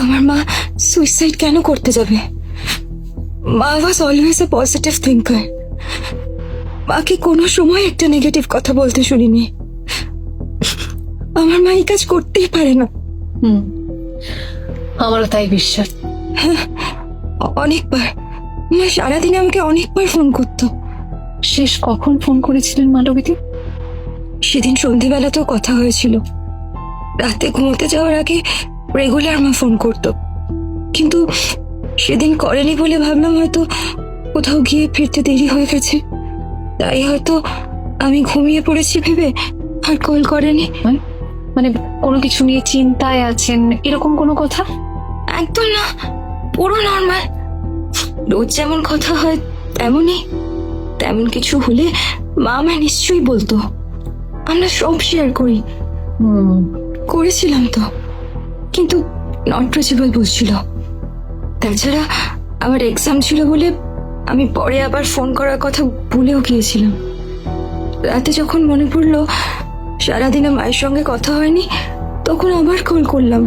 আমার মা সুইসাইড কেন করতে যাবে? মা was always a positive thinker মাকে কোনো সময় একটা নেগেটিভ কথা বলতে শুনিনি? আমার মা এই কাজ করতেই পারে না। হুম আমারও তাই বিশ্বাস। অ- অনেকবার। মা সারাদিনে আমাকে অনেকবার ফোন করতো। শেষ কখন ফোন করেছিলেন মালবিদি সেদিন সন্ধেবেলাতেও কথা হয়েছিল। রাতে ঘুমোতে যাওয়ার আগে রেগুলার মা ফোন করতো। কিন্তু সেদিন করেনি বলে ভাবলাম হয়তো কোথাও গিয়ে ফিরতে দেরি হয়ে গেছে। তাই হয়তো আমি ঘুমিয়ে পড়েছি ভেবে আর কল করেনি। মানে? কোনো কিছু নিয়ে চিন্তায় আছেন? এরকম কোনো কথা? একদম না পুরো নর্মাল রোজ যেমন কথা হয় তেমনই। তেমন কিছু হলে মা আমায় নিশ্চয়ই বলতো। আমরা সব শেয়ার করি। করেছিলাম তো। কিন্তু নন ট্রেসেবল বলছিল তাছাড়া আমার এক্সাম ছিল বলে আমি পরে আবার ফোন করার কথা ভুলেও গিয়েছিলাম। রাতে যখন মনে পড়ল সারাদিনে মায়ের সঙ্গে কথা হয়নি, তখন আবার কল করলাম।